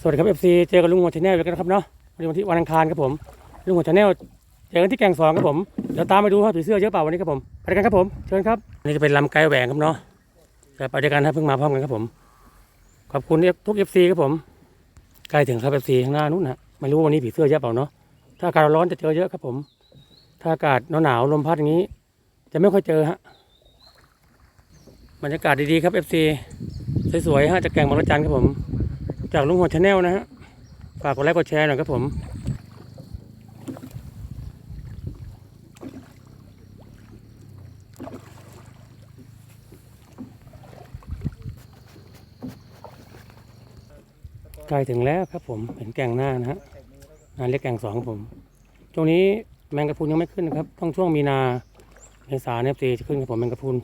สวัสดีครับเอฟซีเจอกับลุงหัวชาแนลกันนะครับเนาะวันนี้วันที่วันอังคารครับผมลุงหัวชาแนลเจอกันที่แก่งสองครับผมเดี๋ยวตามไปดูครับผีเสื้อเยอะเปล่าวันนี้ครับผมไปกันครับผมเชิญครับนี่จะเป็นลำไกลแหวงครับเนาะแต่ไปด้วยกันครับเพิ่งมาพร้อมกันครับผม ขอบคุณทุกเอฟซีครับผมใกล้ถึงครับเอฟซีข้างหน้านู้นนะไม่รู้วันนี้ผีเสื้อเยอะเปล่าเนาะถ้าอากาศร้อนจะเจอเยอะครับผม ถ้าอากาศหนาวลมพัดอย่างนี้ จะไม่ค่อยเจอฮะบรรยากาศดีๆครับเอฟซีสวยๆฮะจากแก่งบางระจันครับผม จากลุงหัวชาแนลนะฮะฝากกดไลค์กดแชร์หน่อยครับผมใกล้ถึงแล้วครับผมเห็นแก่งหน้านะฮะงานเล็กแก่งสองครับผมช่วงนี้แมงกะพรุนยังไม่ขึ้นนะครับ ต้องช่วงมีนาเมษาเนี่ยตีจะขึ้นครับผมแมงกะพรุน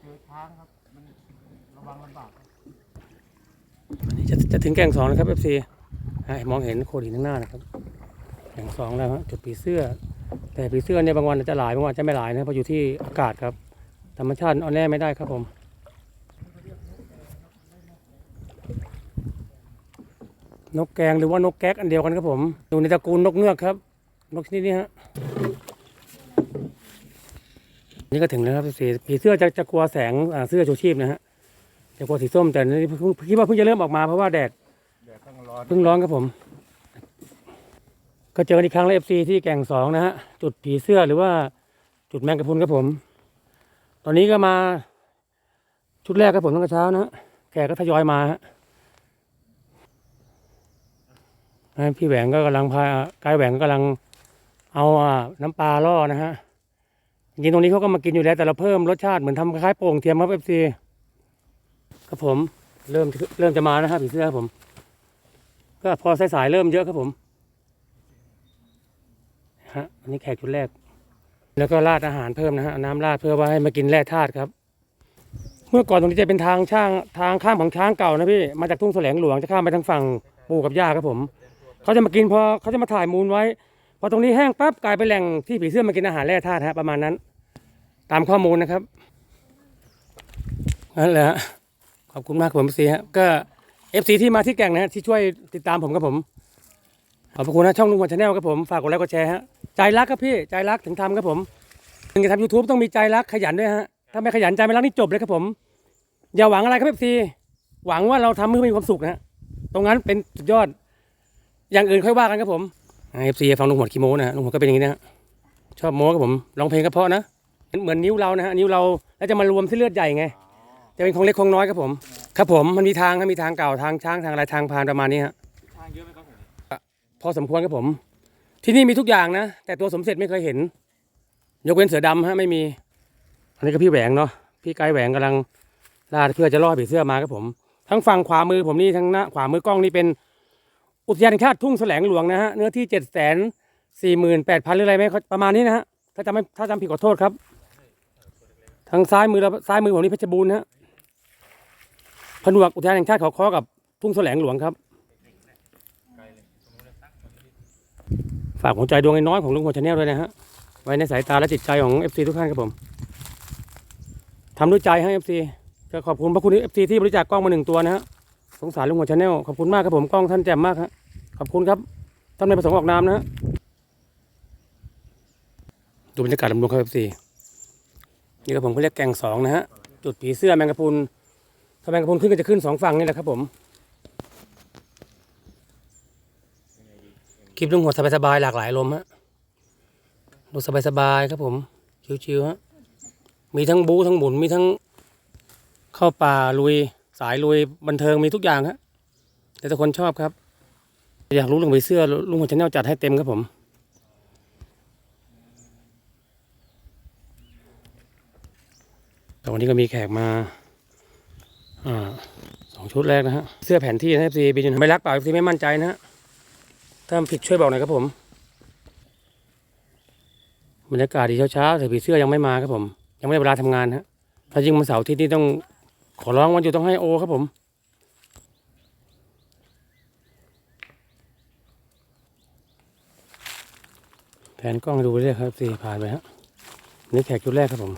เจอช้างครับ มันระ วังลำบากนี่จะจะถึงแก่งสองแล้วครับเอฟซีมองเห็นโขดหินข้างหน้านะครับแก่งสองแล้วฮะจุดผีเสื้อ แต่ผีเสื้อเนี่ยบางวันอาจจะหลายบางวันจะไม่หลายนะเพราะอยู่ที่อากาศครับธรรมชาติเอาแน่ไม่ได้ครับผมนกแกงหรือว่านกแก๊กอันเดียวกันครับผมอยู่ในตระกูลนกเงือกครับ นกชนิดนี้ฮะนี่ก็ถึงแล้วครับผีผีเสื้อจะจะกลัวแสงเสื้อชูชีพนะฮะ จะกลัวสีส้มแต่นี่เพิ่งคิดว่าเพิ่งจะเริ่มออกมาเพราะว่าแดดแดดต้องร้อนเพิ่งร้อนครับผม ก็เจอกันอีกครั้งแล้วเอฟซีที่แก่งสองนะฮะจุดผีเสื้อหรือว่าจุดแมงกะพรุนครับผม ตอนนี้ก็มาชุดแรกครับผมตั้งแต่เช้านะฮะแขกก็ทยอยมาฮะอ่าพี่แหวงก็กำลังพากายแหวงก็กำลังเอาอ่าน้ำปลาล่อนะฮะจริงๆตรงนี้เขาก็มากินอยู่แล้วแต่เราเพิ่มรสชาติเหมือนทำคล้ายๆโป่งเทียมครับเอฟซี ครับผมเริ่มเริ่มจะมานะฮะผีเสื้อครับผม ก็พอสายๆเริ่มเยอะครับผมฮะอันนี้แขกชุดแรก แล้วก็ราดอาหารเพิ่มนะฮะน้ำราดเพื่อว่าให้มากินแร่ธาตุครับ เมื่อก่อนตรงนี้จะเป็นทางช่างทางข้ามของช้างเก่านะพี่มาจากทุ่งแสลงหลวงจะข้ามไปทางฝั่งปู่กับย่าครับผมเขาจะมากินพอเขาจะมาถ่ายมูลไว้พอตรงนี้แห้งปั๊บกลายเป็นแหล่งที่ผีเสื้อมากินอาหารแร่ธาตุฮะประมาณนั้น ตามข้อมูลนะครับนั่นแหละ ขอบคุณมากครับผมซีฮะก็เอฟซีที่มาที่แก่งนะฮะที่ช่วยติดตามผมครับผม ขอบคุณนะช่องลุงวันชาแนลครับผมฝากกดไลค์กดแชร์ฮะใจรักครับพี่ใจรักถึงทำครับผมถึงจะทำยูทูบต้องมีใจรักขยันด้วยฮะถ้าไม่ขยันใจไม่รักนี่จบเลยครับผม อย่าหวังอะไรครับเอฟซีหวังว่าเราทำเพื่อมีความสุขนะฮะตรงนั้นเป็นสุดยอด อย่างอื่นค่อยว่ากันครับผมเอฟซีฟังลุงหัวดคีโมนะลุงหัวดก็เป็นอย่างนี้นะฮะชอบโม้ครับผมร้องเพลงก็เพราะนะเหมือนนิ้วเรานะฮะนิ้วเราแล้วจะมารวมเส้นเลือดใหญ่ไง จะเป็นของเล็กของน้อยครับผม ครับผมมันมีทางครับมีทางเก่าทางช้างทางอะไรทางพานประมาณนี้ฮะทางเยอะไหมครับผมพอสมควรครับผม ที่นี่มีทุกอย่างนะ แต่ตัวสมเสร็จไม่เคยเห็น ยกเว้นเสือดำฮะไม่มี อันนี้ก็พี่แหวงเนาะพี่ไกด์แหวงกำลังลาดเพื่อจะล่อผีเสื้อมาครับผม ทั้งฝั่งขวามือผมนี่ทั้งหน้าขวามือกล้องนี่เป็นอุทยานแห่งชาติทุ่งแสลงหลวงนะฮะเนื้อที่เจ็ดแสนสี่หมื่นแปดพันหรืออะไรไหมประมาณนี้นะฮะถ้าจำไม่ถ้าจำผิดขอโทษครับ ทางซ้ายมือเราซ้ายมือผมนี่เพชรบูรณ์นะฮะ ผนวกอุทยานแห่งชาติเขาค้อกับทุ่งแสลงหลวงครับ ฝากหัวใจดวงน้อยของลุงหัวชาแนลด้วยนะฮะ ไว้ในสายตาและจิตใจของ FC ทุกท่านครับผมทำด้วยใจให้ FC ก็ขอบคุณพระคุณ FC ที่บริจาคกล้องมาหนึ่งตัวนะฮะ สงสารลุงหัวชาแนลขอบคุณมากครับผมกล้องท่านแจ่มมากฮะ ขอบคุณครับ ท่านในประสงค์ออกนามนะฮะ ดูบรรยากาศลำดวนครับ FC นี่ครับผมเขาเรียกแกงสองนะฮะ จุดผีเสื้อแมงกะพรุน แมงกะพรุนขึ้นก็จะขึ้นสองฝั่งนี่แหละครับผมคลิปลุงหัวสบายๆหลากหลายลมฮะดูสบายๆครับผมชิวๆฮะมีทั้งบู๊ทั้งหมุนมีทั้งเข้าป่าลุยสายลุยบันเทิงมีทุกอย่างฮะแต่ทุกคนชอบครับอยากรู้เรื่องผีเสื้อลุงหัวชาแนลจัดให้เต็มครับผมแต่วันนี้ก็มีแขกมา อ่าสองชุดแรกนะฮะ เสื้อแผนที่นะเอฟซีบินไม่รักเปล่าเอฟซีไม่มั่นใจนะฮะ ถ้าผิดช่วยบอกหน่อยครับผมบรรยากาศดีเช้าๆแต่ผีเสื้อยังไม่มาครับผม ยังไม่ได้เวลาทำงานฮะถ้ายิ่งวันเสาร์ที่นี่ต้องขอร้องวันหยุดต้องให้โอครับผมแผนกล้องดูเรื่อยครับสี่ผ่านไปฮะนี่แขกชุดแรกครับผม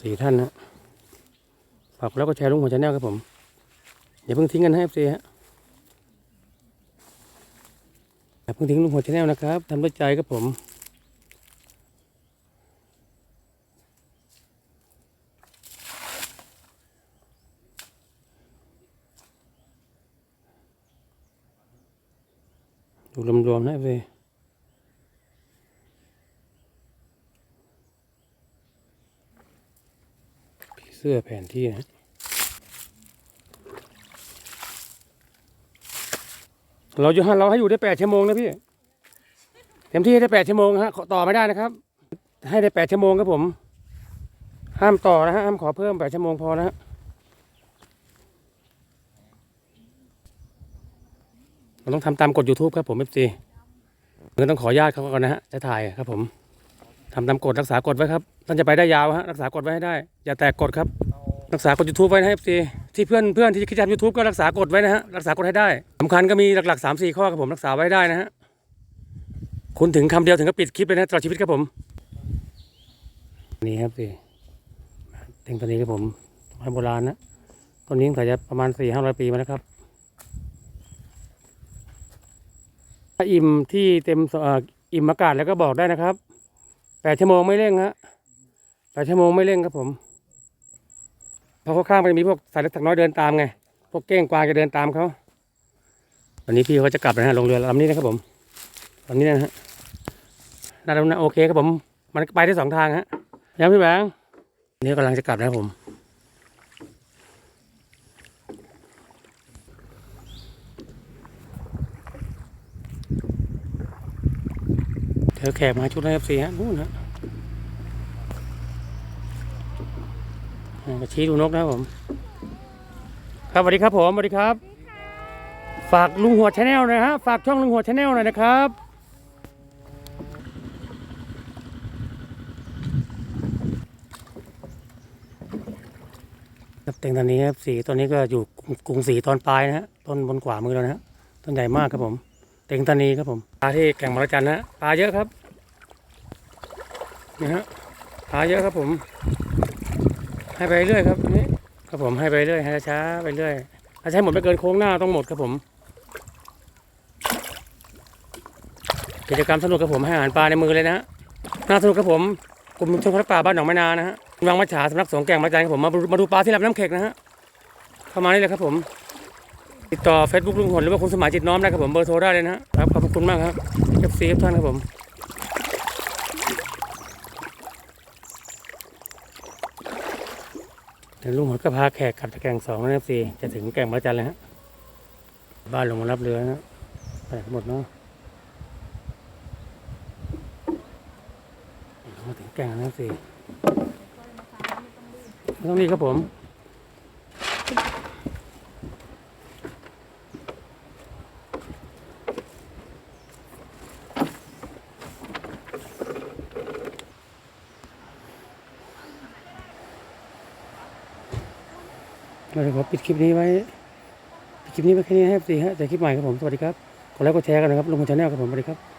สี่ท่านนะ ฝากกดไลค์ก็แชร์ลุงหัวชาแนลครับผมอย่าเพิ่งทิ้งกันให้เอฟซีฮะอย่าเพิ่งทิ้งลุงหัวชาแนลนะครับทำด้วยใจครับผมดูรวมๆนะเอฟซี สื้อแผนที่นะเราอยู่เราให้อยู่ได้แปดชั่วโมงนะพี่เต็มที่ได้แปดชั่วโมงฮะต่อไม่ได้นะครับ ให้ได้แปดชั่วโมงครับผม ห้ามต่อนะฮะห้ามขอเพิ่มแปดชั่วโมงพอนะฮะเราต้องทำตามกฎ YouTube ครับผมเอฟซีเงินต้องขออนุญาตเขาก่อนนะฮะจะถ่ายครับผม ทำตามกฎรักษากฎไว้ครับ ท่านจะไปได้ยาวฮะรักษากฎไว้ให้ได้ อย่าแตกกฎครับ รักษากฎ YouTube ไว้นะเอฟซีที่เพื่อนเพื่อนที่คิดจะทำยูทูบก็รักษากฎไว้นะฮะรักษากฎให้ได้สำคัญก็มีหลักๆสามสี่ข้อครับผมรักษาไว้ได้นะฮะคุณถึงคำเดียวถึงก็ปิดคลิปเลยนะตลอดชีวิตครับผมนี่ครับสิเต็งตัวนี้ครับผมไม้โบราณนะต้นนี้ตั้งแต่จะประมาณสี่ห้าร้อยปีมาแล้วครับถ้าอิ่มที่เต็มออิ่มอากาศแล้วก็บอกได้นะครับ แปดชั่วโมงไม่เร่งฮะแปดชั่วโมงไม่เร่งครับผมเพราะเขาข้ามไปมีพวกสายเล็กสักน้อยเดินตามไง พวกเก้งกวางจะเดินตามเขาวันนี้พี่เขาจะกลับนะฮะลงเรือลำนี้นะครับผมลำนี้นะฮะน่าจะโอเคครับผม มันไปได้สองทางฮะยังพี่แบงค์นนี่กำลังจะกลับนะครับผม อแขกมาชุดไอเอฟซีฮะนู่นฮะอ่าชี้ดูนกนะครับผม ครับสวัสดีครับผมสวัสดีครับ ฝากลุงหัวชาแนลนะฮะฝากช่องลุงหัวชาแนลหน่อยนะครับครับเต็งตอนนี้ครับสีตอนนี้ก็อยู่กรุงศรีตอนปลายนะฮะต้นบนขวามือแล้วนะฮะต้นใหญ่มากครับผม เต็งตานีครับผมปลาที่แก่งมรจันนะปลาเยอะครับนี่ฮะปลาเยอะครับผม ให้ไปเรื่อยครับนนี้ครับผมให้ไปเรื่อยให้ช้าไปเรื่อยถ้าใช้หมดไม่เกินโค้งหน้าต้องหมดครับผม กิจกรรมสนุกครับผมให้อาหารปลาในมือเลยนะฮะน่าสนุกครับผมกลุ่มชมพักป่าบ้านหนองไม้นานะฮะวังมัจฉาสำนักสงฆ์แก่งมาจันครับผมมาดูมาดูปลาที่ลำน้ำเข็กนะฮะเข้ามานี่เลยครับผม ติดต่อเฟซบุ๊กลุงหนหรือว่าคุณสมัยจิตน้อมได้ครับผมเบอร์โทรได้เลยนะครับขอบคุณมากครับเอฟซีท่านครับผมเดี๋ยวลุงหนก็พาแขกกลับจากแก่งสองนะครับสิจะถึงแก่งมรจันแล้วฮะบ้านลงมารับเรือนะไปกันหมดเนาะมาถึงแก่งแล้วนะครับสิไม่ต้องรีบครับผม เราจะขอปิดคลิปนี้ไว้ปิดคลิปนี้ไว้แค่นี้ให้ครับสิฮะเจอคลิปใหม่ครับผมสวัสดีครับกดไลค์กดแชร์กันนะครับลงมาชาแนลครับผมสวัสดีครับ